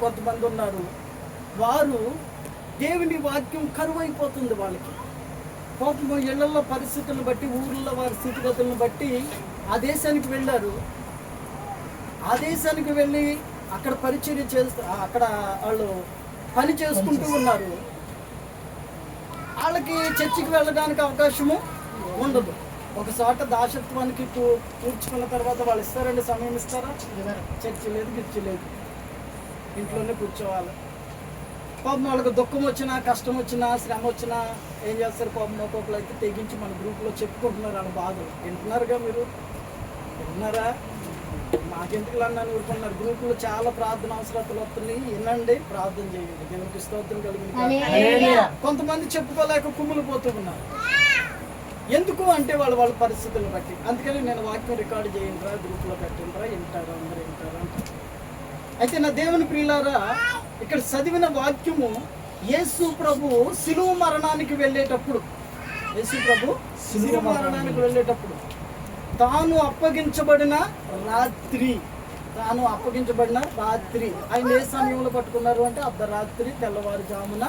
కొంతమంది ఉన్నారు. వారు దేవుని వాక్యం కరువైపోతుంది వాళ్ళకి. పాపం ఇళ్ళలో పరిస్థితులను బట్టి ఊర్లో వారి స్థితిగతులను బట్టి ఆ దేశానికి వెళ్ళారు. ఆ దేశానికి వెళ్ళి అక్కడ పరిచర్య చేస్తూ అక్కడ వాళ్ళు పని చేసుకుంటూ ఉన్నారు. వాళ్ళకి చర్చికి వెళ్ళడానికి అవకాశము ఉండదు. ఒక చోట దాసత్వానికి కూ- కూర్చుకున్న తర్వాత వాళ్ళు ఇస్తారండి సమయం ఇస్తారా? చర్చి లేదు గిర్చి లేదు. ఇంట్లోనే కూర్చోవాలి. పాపం వాళ్ళకి దుఃఖం వచ్చినా కష్టం వచ్చినా శ్రమ వచ్చినా ఏం చేస్తారు పాపం? ఒక్కొక్కరు అయితే తెగించి మన గ్రూప్లో చెప్పుకుంటున్నారు వాళ్ళ బాధలు. వింటున్నారుగా మీరు? విన్నారా? మాకెందుకు అన్నాను ఊరుకున్నారు గ్రూపులో చాలా ప్రార్థన అవసరతలు వస్తున్నాయి. వినండి ప్రార్థన చేయండి. దేవునికి స్తోత్రం కలిగింది. కొంతమంది చెప్పుకోలేక కుమ్ములు పోతూ ఉన్నారు. ఎందుకు అంటే వాళ్ళ వాళ్ళ పరిస్థితులను బట్టి. అందుకని నేను వాక్యం రికార్డు చేయండిరా గ్రూప్లో పెట్టిండ్రా వింటారా అందరూ వింటారా అంటారు. అయితే నా దేవుని ప్రియులారా ఇక్కడ చదివిన వాక్యము యేసు ప్రభు శిలువ మరణానికి వెళ్ళేటప్పుడు యేసు ప్రభు శిలువ మరణానికి వెళ్ళేటప్పుడు తాను అప్పగించబడిన రాత్రి తాను అప్పగించబడిన రాత్రి ఆయన ఏ సమయంలో పట్టుకున్నారు అంటే అర్ధరాత్రి తెల్లవారుజామున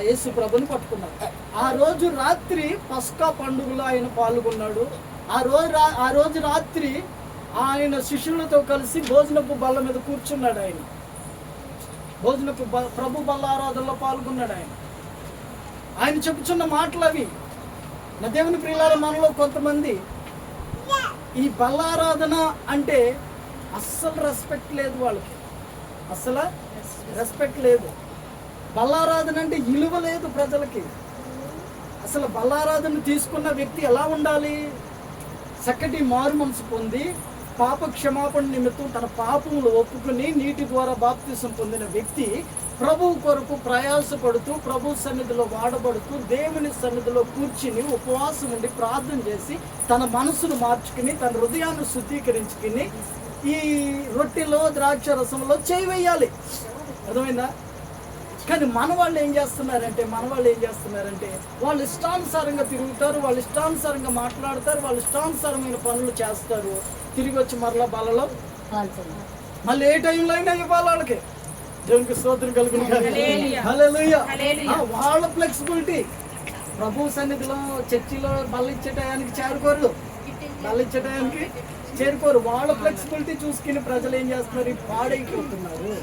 యేసు ప్రభుని పట్టుకున్నారు. ఆ రోజు రాత్రి పస్కా పండుగలో ఆయన పాల్గొన్నాడు. ఆ రోజు రా- ఆ రోజు రాత్రి ఆయన శిష్యులతో కలిసి భోజనపు బల్ల మీద కూర్చున్నాడు ఆయన. భోజనపు బ- ప్రభు బల్ల ఆరాధనలో పాల్గొన్నాడు ఆయన. ఆయన చెప్పుచున్న మాటలు అవి. నా దేవుని ప్రియుల మనలో కొంతమంది ఈ బల్లారాధన అంటే అస్సలు రెస్పెక్ట్ లేదు వాళ్ళకి. అస్సలు రెస్పెక్ట్ లేదు. బల్లారాధన అంటే ఇలువ లేదు ప్రజలకి. అసలు బల్లారాధన తీసుకున్న వ్యక్తి ఎలా ఉండాలి? చక్కటి మారు మనసు పొంది పాప క్షమాపణ నిమిత్తం తన పాపములు ఒప్పుకుని నీటి ద్వారా బాప్తిసం పొందిన వ్యక్తి ప్రభువు కొరకు ప్రయాసపడుతూ ప్రభు సన్నిధిలో వాడబడుతూ దేవుని సన్నిధిలో కూర్చుని ఉపవాసం ఉండి ప్రార్థన చేసి తన మనసును మార్చుకుని తన హృదయాన్ని శుద్ధీకరించుకుని ఈ రొట్టెలో ద్రాక్ష రసంలో చేయివేయాలి అర్థమైందా? కానీ మన వాళ్ళు ఏం చేస్తున్నారంటే మన వాళ్ళు ఏం చేస్తున్నారంటే వాళ్ళు ఇష్టానుసారంగా తిరుగుతారు వాళ్ళు ఇష్టానుసారంగా మాట్లాడతారు వాళ్ళు ఇష్టానుసారమైన పనులు చేస్తారు. తిరిగి వచ్చి మరలా బాలలో మళ్ళీ ఏ టైంలో అయినా ఇవ్వాలి వాళ్ళకి. దేవునికి స్తోత్రం కలుగుతుంది వాళ్ళ ఫ్లెక్సిబిలిటీ ప్రభు సన్నిధిలో చర్చిలో బల్ల ఇచ్చే టయానికి చేరుకోరు. బల్ల ఇచ్చే టయానికి చేరుకోరు. వాళ్ళ ఫ్లెక్సిబిలిటీ చూసుకుని ప్రజలు ఏం చేస్తున్నారు? పాడైపోతున్నారు.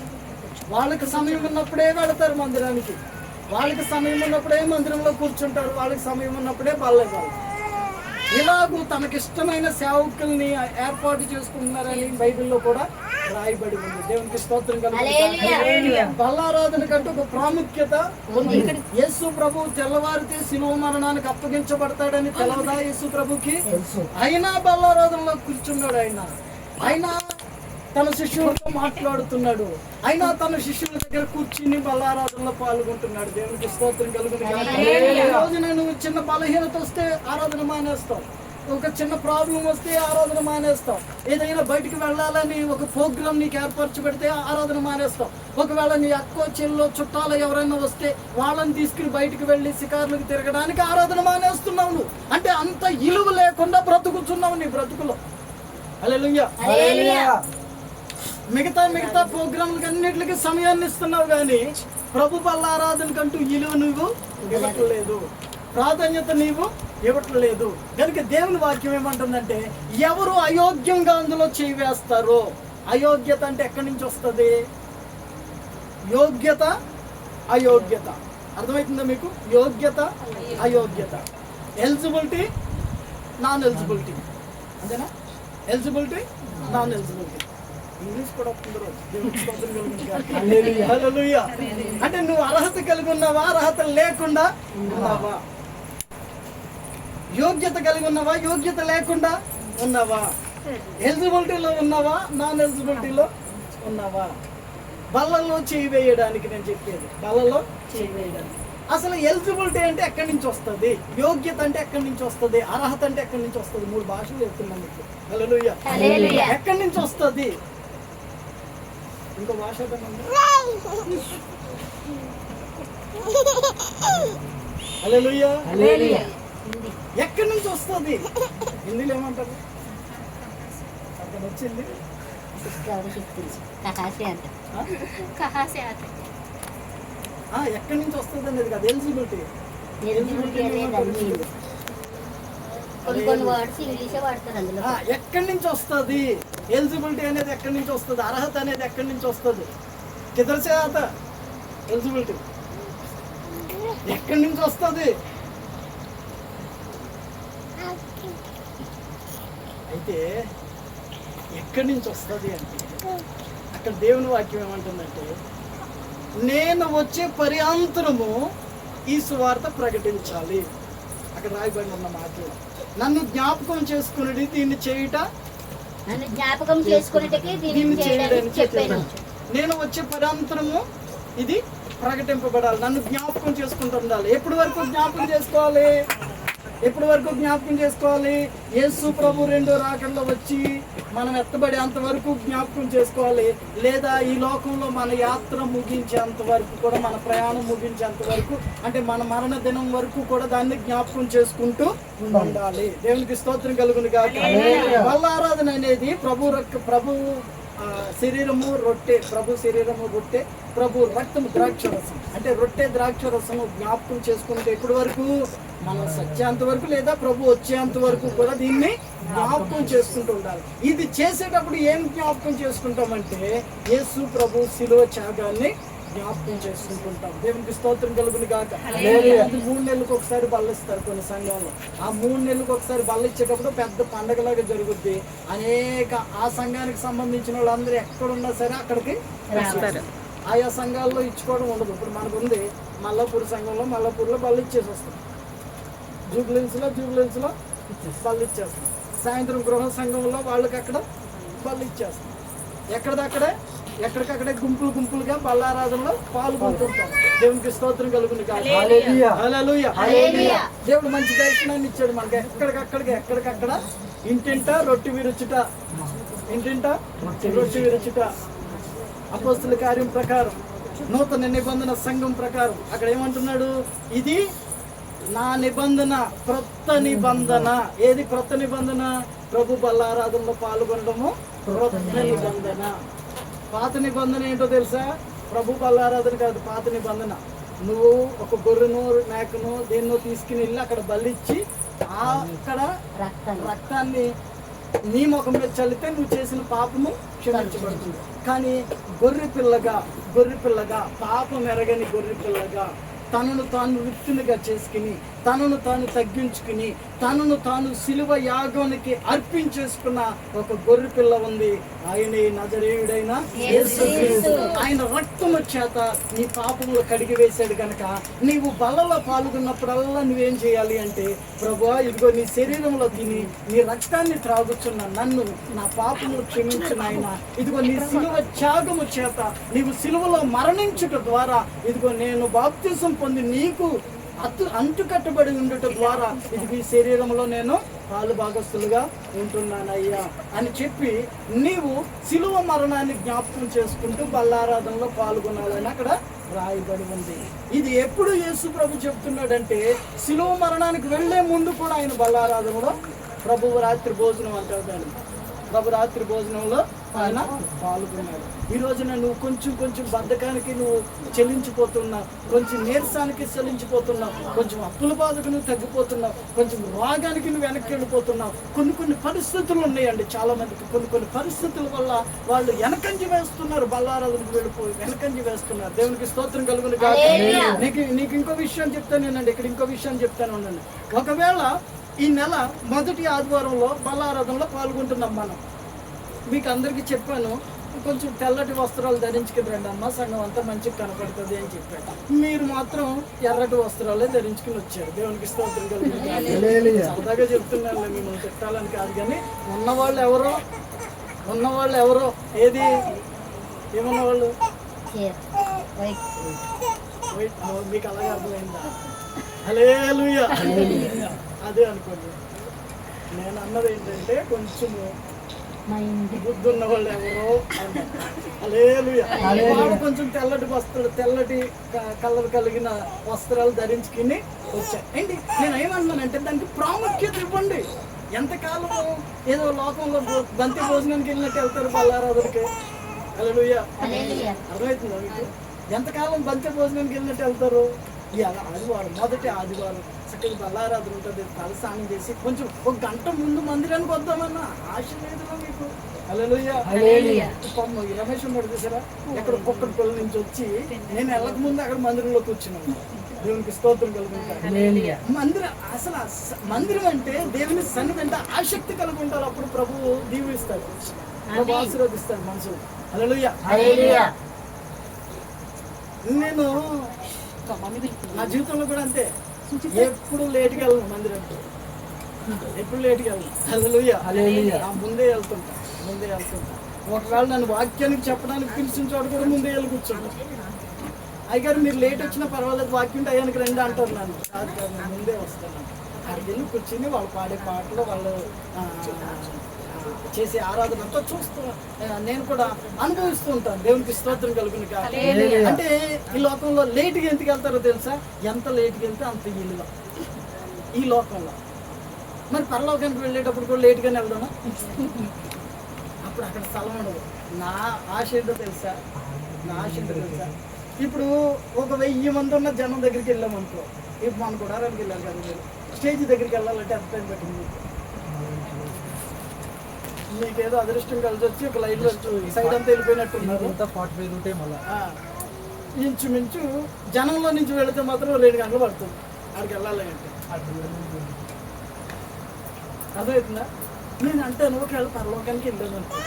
వాళ్ళకి సమయం ఉన్నప్పుడే వెళతారు మందిరానికి. వాళ్ళకి సమయం ఉన్నప్పుడే మందిరంలో కూర్చుంటారు. వాళ్ళకి సమయం ఉన్నప్పుడే బల్లెవ్వాలి ఇలాగూ తనకిష్టమైన సేవకుల్ని ఏర్పాటు చేసుకుంటున్నారని బైబిల్లో కూడా రాయబడి ఉంది. దేవునికి స్తోత్రం కలుగుతుంది బల్లారాధన కంటూ ఒక ప్రాముఖ్యత ఉంది. యేసు ప్రభు తెల్లవారితే శిలువ మరణానికి అప్పగించబడతాడని తెలవదా యేసు ప్రభుకి? అయినా బల్లారాధనలో కూర్చున్నాడు ఆయన. అయినా తన శిష్యులతో మాట్లాడుతున్నాడు. అయినా తన శిష్యుల దగ్గర కూర్చుని బల్లారాధనలో పాల్గొంటున్నాడు. దేవునికి స్తోత్రం కలుగుతుంది రోజు నేను చిన్న బలహీనత వస్తే ఆరాధన మానేస్తాం ఒక చిన్న ప్రాబ్లం వస్తే ఆరాధన మానేస్తాం ఏదైనా బయటికి వెళ్ళాలని ఒక ప్రోగ్రామ్ నీకు ఏర్పరచి పెడితే ఆరాధన మానేస్తాం ఒకవేళ నీ అక్కో చెల్లో చుట్టాలు ఎవరైనా వస్తే వాళ్ళని తీసుకుని బయటికి వెళ్ళి శికారులకు తిరగడానికి ఆరాధన మానేస్తున్నావు నువ్వు. అంటే అంత ఇలువ లేకుండా బ్రతుకుతున్నావు నీ బ్రతుకులో. అలెలుయ్యా మిగతా మిగతా ప్రోగ్రాంలకు అన్నిటికి సమయాన్ని ఇస్తున్నావు కానీ ప్రభు బల్లారాధనకంటూ ఇలువ నువ్వు ఇవ్వట్లేదు ప్రాధాన్యత నీవు ఇవ్వట్లేదు కనుక దేవుని వాక్యం ఏమంటుందంటే ఎవరు అయోగ్యంగా అందులో చేయివేస్తారో అయోగ్యత అంటే ఎక్కడి నుంచి వస్తుంది? యోగ్యత అయోగ్యత. అర్థమవుతుందా మీకు? యోగ్యత అయోగ్యత. ఎలిజిబిలిటీ నాన్ ఎలిజిబిలిటీ అంతేనా? ఎలిజిబిలిటీ నాన్ ఎలిజిబిలిటీ ఇంగ్లీష్ కూడా. అంటే నువ్వు అర్హత కలిగి ఉన్నావా? అర్హత లేకుండా ఉన్నావా? యోగ్యత కలిగి ఉన్నావా? యోగ్యత లేకుండా ఉన్నావా? ఎలిజిబిలిటీలో ఉన్నావా? నాన్ ఎలిజిబిలిటీలో ఉన్నావా? బల్లలో చేయి వేయడానికి నేను చెప్పేది. బల్లలో చేయి వేయడానికి. అసలు ఎలిజిబిలిటీ అంటే ఎక్కడి నుంచి వస్తుంది? యోగ్యత అంటే ఎక్కడి నుంచి వస్తుంది? అర్హత అంటే ఎక్కడి నుంచి వస్తుంది? మూడు భాషలు చెప్తున్నాను మీకు. ఎక్కడి నుంచి వస్తుంది? ఇంకో వాష్ ఎక్కడి నుంచి వస్తుంది? హిందీలో ఏమంటారు? అక్కడ వచ్చింది. ఎక్కడి నుంచి వస్తుంది అనేది కదా. ఎలిజిబిలిటీ. ఎలిజిబిలిటీ ఎక్కడి నుంచి వస్తుంది? ఎలిజిబిలిటీ అనేది ఎక్కడి నుంచి వస్తుంది? అర్హత అనేది ఎక్కడి నుంచి వస్తుంది? కిదర్సే ఆత ఎలిజిబిలిటీ. ఎక్కడి నుంచి వస్తుంది? అయితే ఎక్కడి నుంచి వస్తుంది అంటే అక్కడ దేవుని వాక్యం ఏమంటుందంటే నేను వచ్చే పర్యాంతరము ఈ సువార్త ప్రకటించాలి. అక్కడ రాయబడి ఉన్న మాటలు. నన్ను జ్ఞాపకం చేసుకుని దీన్ని చేయుట నన్ను జ్ఞాపకం దీన్ని చేయడానికి చెప్పాను. నేను వచ్చే పరాంతరము ఇది ప్రకటింపబడాలి. నన్ను జ్ఞాపకం చేసుకుంటూ ఉండాలి. ఎప్పటి వరకు జ్ఞాపకం చేసుకోవాలి? ఎప్పటి వరకు జ్ఞాపకం చేసుకోవాలి? యేసు ప్రభు రెండో రాకల్లో వచ్చి మనం ఎత్తబడేంత వరకు జ్ఞాపకం చేసుకోవాలి. లేదా ఈ లోకంలో మన యాత్ర ముగించేంత వరకు కూడా మన ప్రయాణం ముగించేంత వరకు అంటే మన మరణ దినం వరకు కూడా దాన్ని జ్ఞాపకం చేసుకుంటూ ఉండాలి. దేవునికి స్తోత్రం కలుగును కాక వల్ల ఆరాధన అనేది ప్రభు ప్రభు శరీరము రొట్టె ప్రభు శరీరము రొట్టె ప్రభు రక్తము ద్రాక్ష రసం అంటే రొట్టె ద్రాక్ష రసము జ్ఞాపకం చేసుకుంటే ఎప్పటి వరకు? మన సత్యాంత వరకు లేదా ప్రభు వచ్చేంత వరకు కూడా దీన్ని జ్ఞాపకం చేసుకుంటూ ఉండాలి. ఇది చేసేటప్పుడు ఏం జ్ఞాపకం చేసుకుంటామంటే యేసు ప్రభు శిలువ త్యాగాన్ని జ్ఞాపకం చేసుకుంటుంటాం దేవునికి స్తోత్రం కలుగును కాక అది మూడు నెలలకు ఒకసారి బల్లిస్తారు కొన్ని సంఘాలు ఆ మూడు నెలలకు ఒకసారి బల్లిచ్చేటప్పుడు పెద్ద పండగలాగా జరుగుద్ది. అనేక ఆ సంఘానికి సంబంధించిన వాళ్ళందరూ ఎక్కడున్నా సరే అక్కడికి ఆయా సంఘాల్లో ఇచ్చుకోవడం ఉండదు. ఇప్పుడు మనకు ఉంది మల్లాపూర్ సంఘంలో మల్లాపూర్లో బల్లి ఇచ్చేసి వస్తాం. జూబ్లెన్స్లో జూబ్లెన్స్లో బల్లి ఇచ్చేస్తాం సాయంత్రం గృహ సంఘంలో వాళ్ళకి అక్కడ బల్లి ఇచ్చేస్తాం ఎక్కడిదక్కడే? ఎక్కడికక్కడే గుంపులు గుంపులుగా బల్లారాధనలో పాల్గొంటుంటాం. దేవునికి స్తోత్రం కలుగును కాక. హల్లెలూయా. హల్లెలూయా. దేవుడు మంచి దర్శనాన్ని ఇచ్చాడు మనకి. ఎక్కడికక్కడికి? ఎక్కడికక్కడ? ఇంటింట రొట్టి విరుచుట. ఇంటింట రొట్టి విరుచుట. అపోస్తుల కార్యం ప్రకారం నూతన నిబంధన సంఘం ప్రకారం. అక్కడ ఏమంటున్నాడు? ఇది నా నిబంధన క్రొత్త నిబంధన. ఏది క్రొత్త నిబంధన? ప్రభు బల్లారాధనలో పాల్గొనడము క్రొత్త నిబంధన. పాత నిబంధన ఏంటో తెలుసా? ప్రభు బల్లారాధన కాదు పాత నిబంధన. నువ్వు ఒక గొర్రెను మేకను దేన్నో తీసుకుని వెళ్ళి అక్కడ బలిచ్చి ఆ అక్కడ రక్తాన్ని. రక్తాన్ని నీ ముఖం మీద చల్లితే నువ్వు చేసిన పాపము క్షమించబడుతుంది. కానీ గొర్రె పిల్లగా గొర్రె పిల్లగా పాపం ఎరగని గొర్రె పిల్లగా తనను తాను రిక్తునిగా చేసుకుని తనను తాను తగ్గించుకుని తనను తాను సిలువ యాగానికి అర్పించేసుకున్న ఒక గొర్రె పిల్ల ఉంది. ఆయనే నజరేయుడైన. ఆయన రక్తము చేత నీ పాపములు కడిగి వేశాడు కనుక నీవు బలలో పాల్గొన్నప్పుడల్లా నువ్వేం చేయాలి అంటే ప్రభు ఇదిగో నీ శరీరంలో తిని నీ రక్తాన్ని త్రాగుచున్న నన్ను నా పాపములు క్షమించిన ఆయన ఇదిగో నీ సిలువ త్యాగము చేత నీవు సిలువలో మరణించుట ద్వారా ఇదిగో నేను బాప్తిజం పొంది నీకు అత్తు అంటుకట్టబడి ఉండుట ద్వారా ఇది మీ శరీరంలో నేను పాలు భాగస్తులుగా ఉంటున్నానయ్యా అని చెప్పి నీవు సిలువ మరణాన్ని జ్ఞాపకం చేసుకుంటూ బల్లారాధనలో పాల్గొనాలని అక్కడ రాయబడి ఉంది. ఇది ఎప్పుడు యేసు ప్రభు చెప్తున్నాడంటే సిలువ మరణానికి వెళ్ళే ముందు కూడా ఆయన బల్లారాధనలో ప్రభువు రాత్రి భోజనం అంటారు ప్రభు రాత్రి భోజనంలో ఆయన పాల్గొన్నాడు. ఈ రోజున నువ్వు కొంచెం కొంచెం బద్ధకానికి నువ్వు చెల్లించిపోతున్నావు. కొంచెం నీరసానికి చెల్లించిపోతున్నావు. కొంచెం అప్పుల బాధకు నువ్వు తగ్గిపోతున్నావు. కొంచెం రోగానికి నువ్వు వెనక్కి వెళ్ళిపోతున్నావు. కొన్ని కొన్ని పరిస్థితులు ఉన్నాయండి చాలా మందికి కొన్ని కొన్ని పరిస్థితుల వల్ల వాళ్ళు వెనకంజి వేస్తున్నారు. బల్లారాధనకు వెళ్ళిపోయి వెనకంజి వేస్తున్నారు. దేవునికి స్తోత్రం కలుగును. హల్లెలూయా. నీకు నీకు ఇంకో విషయం చెప్తానేనండి ఇక్కడ ఇంకో విషయం చెప్తాను ఉండండి ఒకవేళ ఈ నెల మొదటి ఆదివారంలో బల్లారాధనలో పాల్గొంటున్నాం మనం. మీకు అందరికీ చెప్పాను కొంచెం తెల్లటి వస్త్రాలు ధరించుకుని రండి అమ్మ సంఘం అంతా మంచిగా కనపడుతుంది అని చెప్పాను మీరు మాత్రం ఎర్రటి వస్త్రాలే ధరించుకుని వచ్చారు. దేవునికి స్తోత్రం. సరదాగా చెప్తున్నాను మిమ్మల్ని తిట్టాలని కాదు కానీ ఉన్నవాళ్ళు ఎవరో ఉన్నవాళ్ళు ఎవరో ఏది? ఏమన్న వాళ్ళు చీర వైట్ Wait, no, మీకు అలాగే అర్థమైందా? హల్లెలూయా. అదే అనుకోండి. నేను అన్నది ఏంటంటే కొంచెము మా ఇంటి బుద్ధి ఉన్న వాళ్ళు ఎవరో వాడు కొంచెం తెల్లటి వస్త్రాలు తెల్లటి కలర్ కలిగిన వస్త్రాలు ధరించుకుని వచ్చాయి ఏంటి? నేను ఏమంటున్నానంటే దానికి ప్రాముఖ్యత ఇవ్వండి. ఎంతకాలము ఏదో లోకంలో బంతి భోజనానికి వెళ్ళినట్టు వెళ్తారు హల్లెలూయా హల్లెలూయా. అర్థమవుతుందా మీకు? ఎంతకాలం బంతి భోజనానికి వెళ్ళినట్టు వెళ్తారు? ఇవాళ ఆదివారం మొదటి ఆదివారం చక్కగా బల్లారాధన ఉంటుంది. తలస్నానం చేసి కొంచెం ఒక గంట ముందు మందిరానికి వద్దామన్న ఆశ లేదురా మీకు. ఈ రమేష్ ఉన్నాడు చూసారా? ఎక్కడ కుక్కడి పిల్లల నుంచి వచ్చి నేను వెళ్ళక ముందు అక్కడ మందిరంలో కూర్చున్నాను దేవునికి స్తోత్రం కలుగుతాను మందిరం అసలు మందిరం అంటే దేవుని సన్నిధి అంటే ఆసక్తి కలిగి ఉంటారు అప్పుడు ప్రభు దీవిస్తాడు ప్రభు ఆశీర్వదిస్తాడు మనసు హల్లెలూయా. హల్లెలూయా. నేను నా జీవితంలో కూడా అంతే. ఎప్పుడు లేట్కి వెళ్ళను మందిరానికి ఎప్పుడు లేట్కి వెళ్ళను. నా ముందే వెళ్తుంటా. ముందే వెళ్తుంటా. ఒకవేళ నన్ను వాక్యానికి చెప్పడానికి పిలిచిన చోట కూడా ముందే వెళ్ళి కూర్చుంటా. అయ్యగారు మీరు లేట్ వచ్చినా పర్వాలేదు వాక్యం టయానికి రండి అంటారు నన్ను. ముందే వస్తాను. అక్కడికి వెళ్ళి కూర్చుని వాళ్ళు పాడే పాటలు వాళ్ళు చేసే ఆరాధన అంతా చూస్తూ నేను కూడా అనుభవిస్తూ ఉంటాను. దేవునికి స్తోత్రం కలుగుని అంటే ఈ లోకంలో లేట్గా ఎందుకు వెళ్తారో తెలుసా? ఎంత లేట్గా వెళ్తే అంత ఇల్లుగా ఈ లోకంలో. మరి పరలోకానికి వెళ్ళేటప్పుడు కూడా లేట్గానే వెళ్దామా? అప్పుడు అక్కడ స్థలం ఉండదు. నా ఆశ ఏంటో తెలుసా? నా ఆశ ఏంటో తెలుసా? ఇప్పుడు ఒక వెయ్యి మంది ఉన్న జనం దగ్గరికి వెళ్ళామనుకో ఇప్పుడు మన గుడారానికి వెళ్ళాలి కదా మీరు. స్టేజ్ దగ్గరికి వెళ్ళాలంటే ఎంత టైం పట్టింది? మీకేదో అదృష్టం కలిసి వచ్చి ఒక లైన్లో సైడ్ అంతా వెళ్ళిపోయినట్టున్నారు. అంతా ఫార్టీ ఫైవ్ రూటే మళ్ళీ. ఇంచుమించు జనంలో నుంచి వెళితే మాత్రం రెండు గంటలు పడుతుంది. అక్కడికి వెళ్ళాలి అంటే. అర్థమవుతుందా? నేను అంటాను ఒకవేళ పరలోకానికి వెళ్ళాను అనుకో.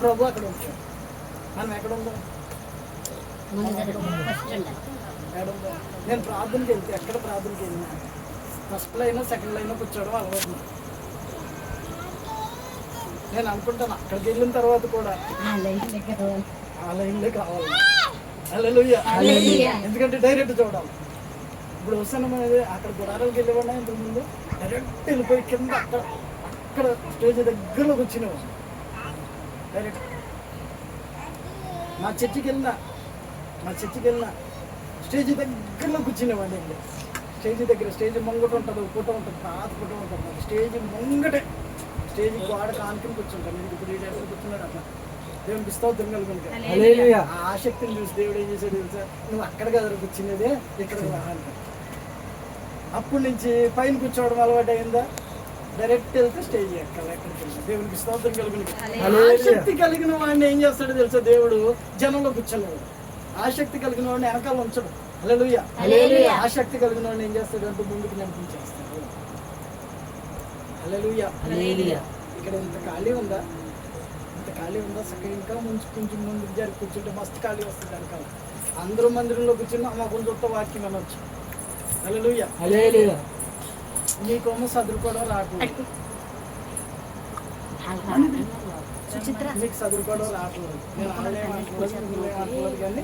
ప్రభు అక్కడ ఉంటాడు మనం ఎక్కడ ఉందాం? నేను ప్రార్థనకి వెళ్తే ఎక్కడ ప్రార్థనకి వెళ్ళినా? ఫస్ట్ లైన్ సెకండ్ లైన్ కూర్చోవడం అలవాటు. నేను అనుకుంటాను అక్కడికి వెళ్ళిన తర్వాత కూడా ఆ లైన్లే కావాలి. ఎందుకంటే డైరెక్ట్ చూడాలి ఇప్పుడు వస్తాను అనేది అక్కడ గుడారాలకు వెళ్ళేవాడినా ఇంతకు ముందు డైరెక్ట్ వెళ్ళిపోయి కింద అక్కడ అక్కడ స్టేజ్ దగ్గరలో వచ్చినావు డైరెక్ట్ మా చర్చికి వెళ్ళినా మా చర్చికి వెళ్ళినా స్టేజ్ దగ్గరలో కూర్చునేవాడిని వెళ్ళి స్టేజ్ దగ్గర స్టేజ్ ముంగట ఉంటుంది ఒక ఫోటో ఉంటుంది పాత ఫోటో ఉంటుంది. స్టేజ్ ముంగటే స్టేజ్ గోడ కానుకుని కూర్చుంటాను నేను ఇప్పుడు ఈ కూర్చున్నాడు అట్లా స్తోత్రం కలుగును హల్లెలూయా. ఆ ఆసక్తిని చూసి దేవుడు ఏం చేశాడు తెలుసా? నువ్వు అక్కడ కదా కూర్చునేదే ఇక్కడ. అప్పటి నుంచి పైన కూర్చోవడం అలవాటు అయిందా? డైరెక్ట్ వెళ్తే స్టేజ్ ఎక్కాలి దేవునికి స్తోత్రం కలుగును ఆసక్తి కలిగిన వాడిని ఏం చేస్తాడో తెలుసా దేవుడు? జనంలో కూర్చోలేడు ఆసక్తి కలిగిన వాడిని వెనకాల ఉంచడు. హల్లెలూయా. ఆసక్తి కలిగిన వాడిని ఏం చేస్తాడు అంటే ముందుకు నడిపించేస్తాడు హల్లెలూయా. ఇక్కడ ఇంత ఖాళీ ఉందా? ఇంత ఖాళీ ఉందా? చక్కగా ఇంకా ముందు కొంచెం ముందుకు జరిగి కూర్చుంటే మస్తు ఖాళీ వస్తుంది వెనకాల అందరూ మందిరంలో కూర్చుని అమ్మ కొంచెం వాక్యం అనొచ్చు. హల్లెలూయా. మీకేమో చదువుకోవడం రాకూడదు. మీకు చదువుకోవడం రాకూడదు. నేను మిమ్మల్ని అనుకోలేదు కానీ.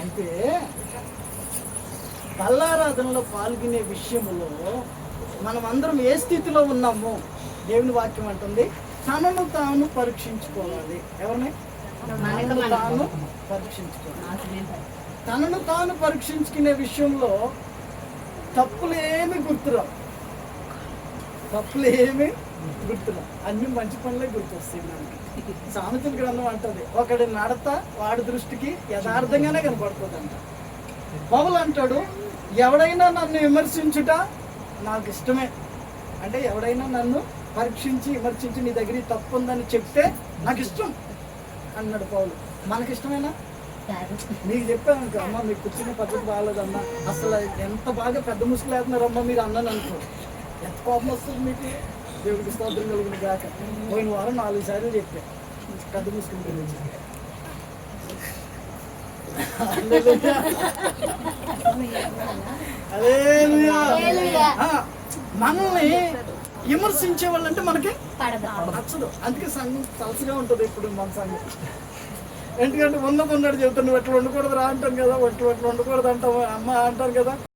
అయితే బల్లారాధనలో పాల్గొనే విషయంలో మనం అందరం ఏ స్థితిలో ఉన్నామో దేవుని వాక్యం అంటుంది. తనను తాను పరీక్షించుకోవాలి. ఎవరిని? తనను తాను పరీక్షించుకోవాలి. తనను తాను పరీక్షించుకునే విషయంలో తప్పులేమి గుర్తురావు. తప్పులేమి గుర్తురావు. అన్ని మంచి పనులే గుర్తొస్తాయి మనకి. సామెతల గ్రంథం అంటది ఒకడి నడత వాడి దృష్టికి యథార్థంగానే కనపడుతుంది అంట పౌలు అంటాడు ఎవడైనా నన్ను విమర్శించుట నాకు ఇష్టమే. అంటే ఎవడైనా నన్ను పరీక్షించి విమర్శించి నీ దగ్గర తప్పు ఉందని చెప్తే నాకు ఇష్టం అన్నాడు పౌలు. మనకి ఇష్టమేనా మీకు చెప్పాను అమ్మ మీకు కూర్చునే పద్ధతి బాగాలేదమ్మా. అసలు ఎంత బాగా పెద్ద ముసుగులేస్తున్నారమ్మా మీరు అన్నాను అనుకో. ఎంత కోపం వస్తుంది మీకు? దేవుడికి స్తోత్రం కలుగుని కాక పోయిన వారం నాలుగు సార్లు చెప్పా. పెద్ద ముసుగుల గురించి మనల్ని విమర్శించే వాళ్ళంటే మనకి నచ్చదు. అందుకే సంఘం తలసుగా ఉంటుంది ఇప్పుడు మన సంఘం. ఎందుకంటే ఉన్నది ఉన్నాడు చెబుతాను నువ్వు ఎట్లా వండకూడదు రా అంటాం కదా ఎట్లా ఎట్లా వండకూడదు? అంటాం అమ్మ అంటారు కదా.